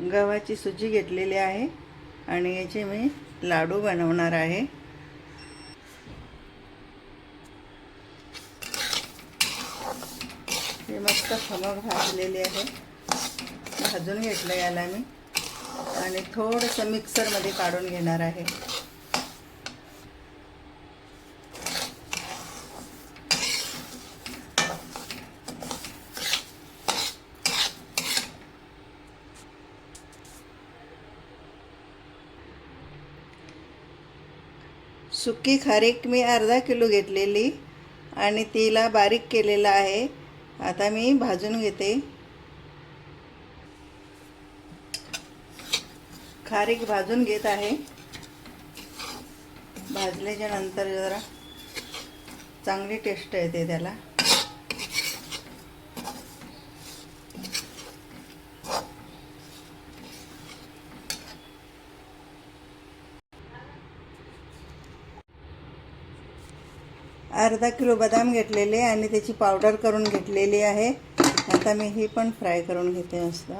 गव्हाची सुजी घेतलेली आहे आणि याचे मी लाडू बनवणार आहे. हे मस्त खमक भाजलेली आहे. भाजून घेतलं याला मी. आणि थोडंसं मिक्सरमध्ये काढून घेणार आहे. सुकी खारीक मी अर्धा किलो घेतलेली आणि तिला बारीक केलेलं आहे. आता मी भाजून घेते. खारीक भाजून घेत आहे. भाजल्याच्या नंतर जरा चांगली टेस्ट येते त्याला. अर्धा किलो बदाम घेतलेले आणि त्याची पावडर करून घेतलेली आहे. आता मी ही पण फ्राय करून घेते मस्त.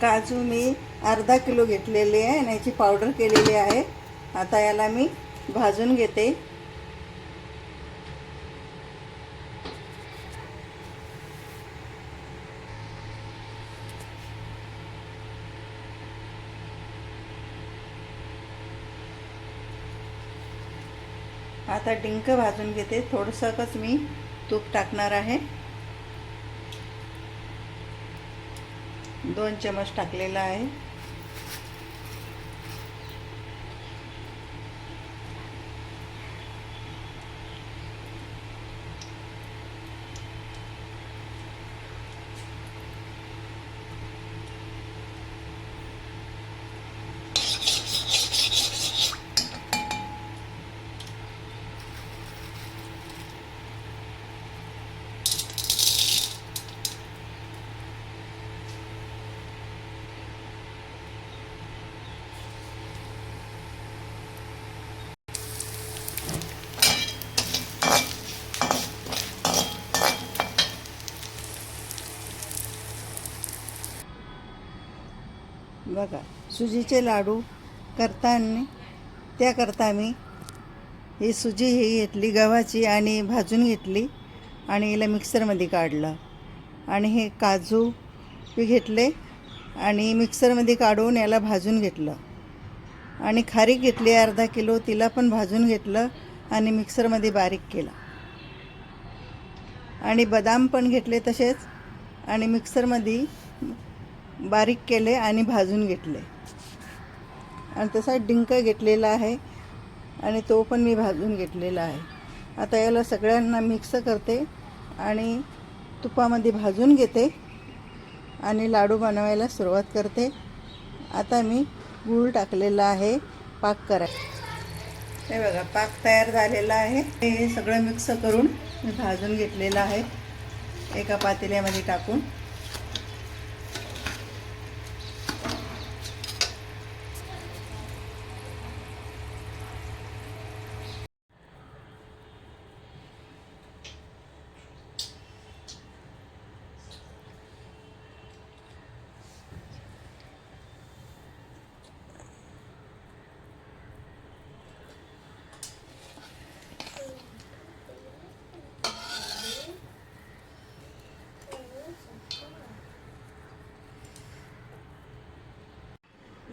काजू मी अर्धा किलो घेतलेले आहे आणि याची पावडर केलेली आहे. आता याला मी भाजून घेते. आता डिंक भाजून घेते. थोडंसंच मी तूप टाकणार आहे. दोन चमच टाकलेला आहे. बघा सुजीचे लाडू करताना त्याकरता मी ही सुजी ही घेतली गव्हाची आणि भाजून घेतली आणि हिला मिक्सरमध्ये काढलं. आणि हे काजू बी घेतले आणि मिक्सरमध्ये काढून याला भाजून घेतलं. आणि खारीक घेतली अर्धा किलो तिला पण भाजून घेतलं आणि मिक्सरमध्ये बारीक केलं. आणि बदाम पण घेतले तसेच आणि मिक्सरमध्ये बारीक केले आणि भाजून घेतले. आणि तसा डिंक घेतलेला आहे आणि तो पण मी भाजून घेतलेला आहे. आता याला सगळ्यांना मिक्स करते आणि तुपामध्ये भाजून घेते आणि लाडू बनवायला सुरुवात करते. आता मी गूळ टाकलेला आहे पाक करा. हे बघा पाक तयार झालेला आहे. हे सगळं मिक्स करून मी भाजून घेतलेलं आहे. एका पातेल्यामध्ये टाकून.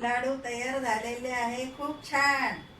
लाडू तयार झालेले आहे. खूप छान.